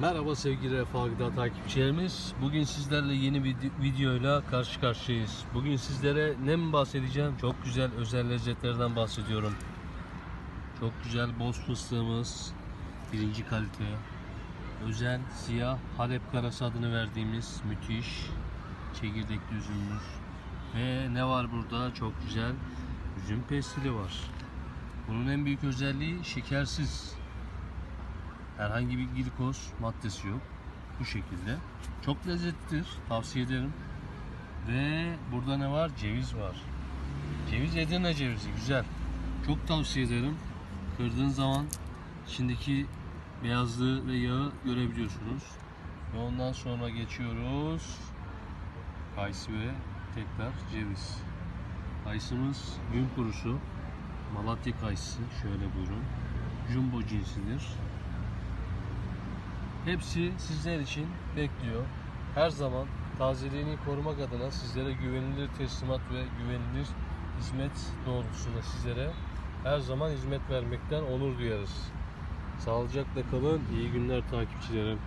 Merhaba sevgili Refah takipçilerimiz. Bugün sizlerle yeni bir videoyla karşı karşıyayız. Bugün sizlere ne mi bahsedeceğim? Çok güzel özel lezzetlerden bahsediyorum. Çok güzel boz fıstığımız, birinci kalite. Özel siyah Halep karası adını verdiğimiz müthiş çekirdekli üzümümüz. Ve ne var burada? Çok güzel üzüm pestili var. Bunun en büyük özelliği şekersiz. Herhangi bir glikoz maddesi yok. Bu şekilde. Çok lezzetlidir. Tavsiye ederim. Ve burada ne var? Ceviz var. Ceviz Edirne cevizi. Güzel. Çok tavsiye ederim. Kırdığın zaman içindeki beyazlığı ve yağı görebiliyorsunuz. Ve ondan sonra geçiyoruz. Kayısı ve tekrar ceviz. Kayısımız gün kurusu. Malatya kayısı. Şöyle buyurun. Jumbo cinsidir. Hepsi sizler için bekliyor. Her zaman tazeliğini korumak adına sizlere güvenilir teslimat ve güvenilir hizmet doğrultusunda sizlere her zaman hizmet vermekten onur duyarız. Sağlıcakla kalın. İyi günler takipçilerim.